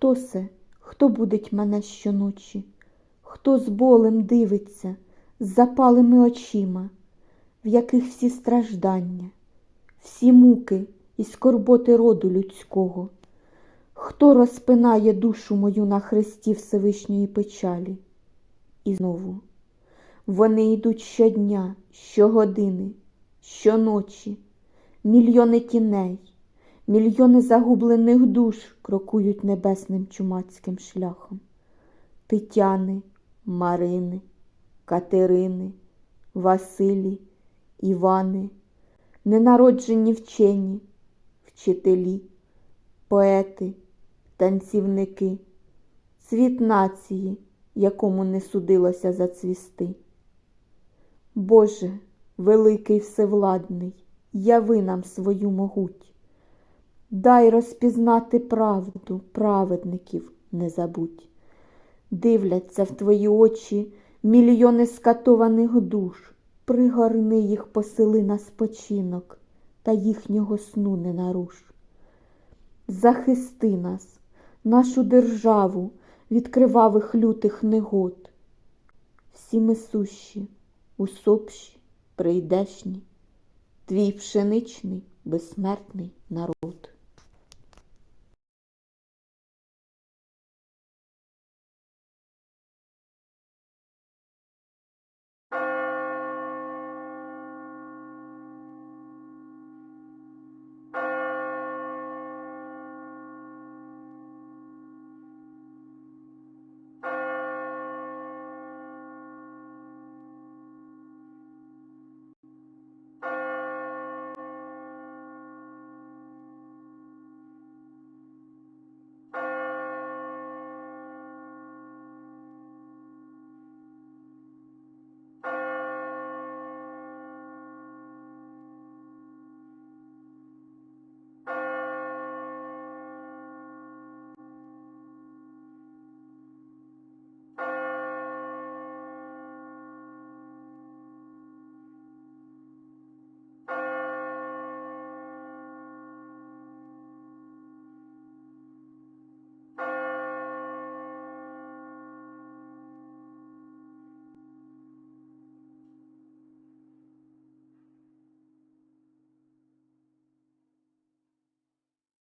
Хто се, хто будить мене щоночі? Хто з болем дивиться, з запалими очима, в яких всі страждання, всі муки і скорботи роду людського? Хто розпинає душу мою на хресті Всевишньої печалі? І знову вони йдуть щодня, щогодини, щоночі, мільйони тіней, мільйони загублених душ крокують небесним чумацьким шляхом. Тетяни, Марини, Катерини, Василі, Івани, ненароджені вчені, вчителі, поети, танцівники, цвіт нації, якому не судилося зацвісти. Боже, великий всевладний, яви нам свою могуть. Дай розпізнати правду праведників не забудь. Дивляться в твої очі мільйони скатованих душ, пригорни їх посили на спочинок, та їхнього сну не наруш. Захисти нас, нашу державу від кривавих лютих негод. Всі ми сущі, усопші, прийдешні, твій пшеничний безсмертний народ.